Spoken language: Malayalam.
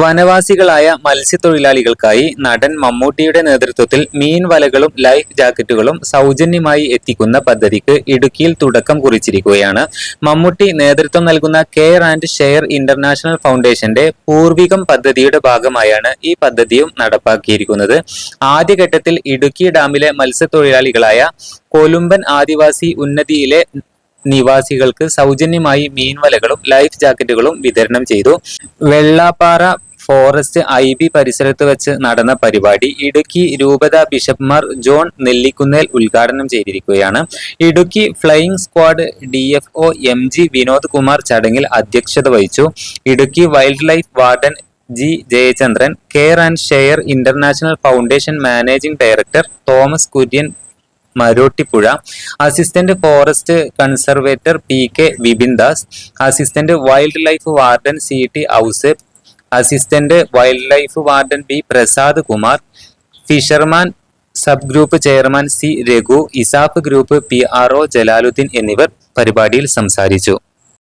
വനവാസികളായ മത്സ്യത്തൊഴിലാളികൾക്കായി നടൻ മമ്മൂട്ടിയുടെ നേതൃത്വത്തിൽ മീൻ വലകളും ലൈഫ് ജാക്കറ്റുകളും സൗജന്യമായി എത്തിക്കുന്ന പദ്ധതിക്ക് ഇടുക്കിയിൽ തുടക്കം കുറിച്ചിരിക്കുകയാണ്. മമ്മൂട്ടി നേതൃത്വം നൽകുന്ന കെയർ ആൻഡ് ഷെയർ ഇന്റർനാഷണൽ ഫൗണ്ടേഷന്റെ പൂർവികം പദ്ധതിയുടെ ഭാഗമായാണ് ഈ പദ്ധതിയും നടപ്പാക്കിയിരിക്കുന്നത്. ആദ്യഘട്ടത്തിൽ ഇടുക്കി ഡാമിലെ മത്സ്യത്തൊഴിലാളികളായ കൊലുമ്പൻ ആദിവാസി ഉന്നതിയിലെ നിവാസികൾക്ക് സൗജന്യമായി മീൻവലകളും ലൈഫ് ജാക്കറ്റുകളും വിതരണം ചെയ്തു. വെള്ളാപ്പാറ ഫോറസ്റ്റ് ഐ ബി പരിസരത്ത് വെച്ച് നടന്ന പരിപാടി ഇടുക്കി രൂപത ബിഷപ്പ്മാർ ജോൺ നെല്ലിക്കുന്നേൽ ഉദ്ഘാടനം ചെയ്തിരിക്കുകയാണ്. Idukki flying squad D F O M G Vinod Kumar ചടങ്ങിൽ അധ്യക്ഷത വഹിച്ചു. Idukki wildlife warden G Jayachandran care and share international foundation managing director Thomas Kurian Marottippuzha assistant forest conservator P K Vipin Das assistant wildlife warden C T Ouseph assistant wildlife warden B Prasad Kumar fisherman sub group chairman C Raghu ESAF group P R O Jalaluddin എന്നിവർ പരിപാടിയിൽ സംസാരിച്ചു.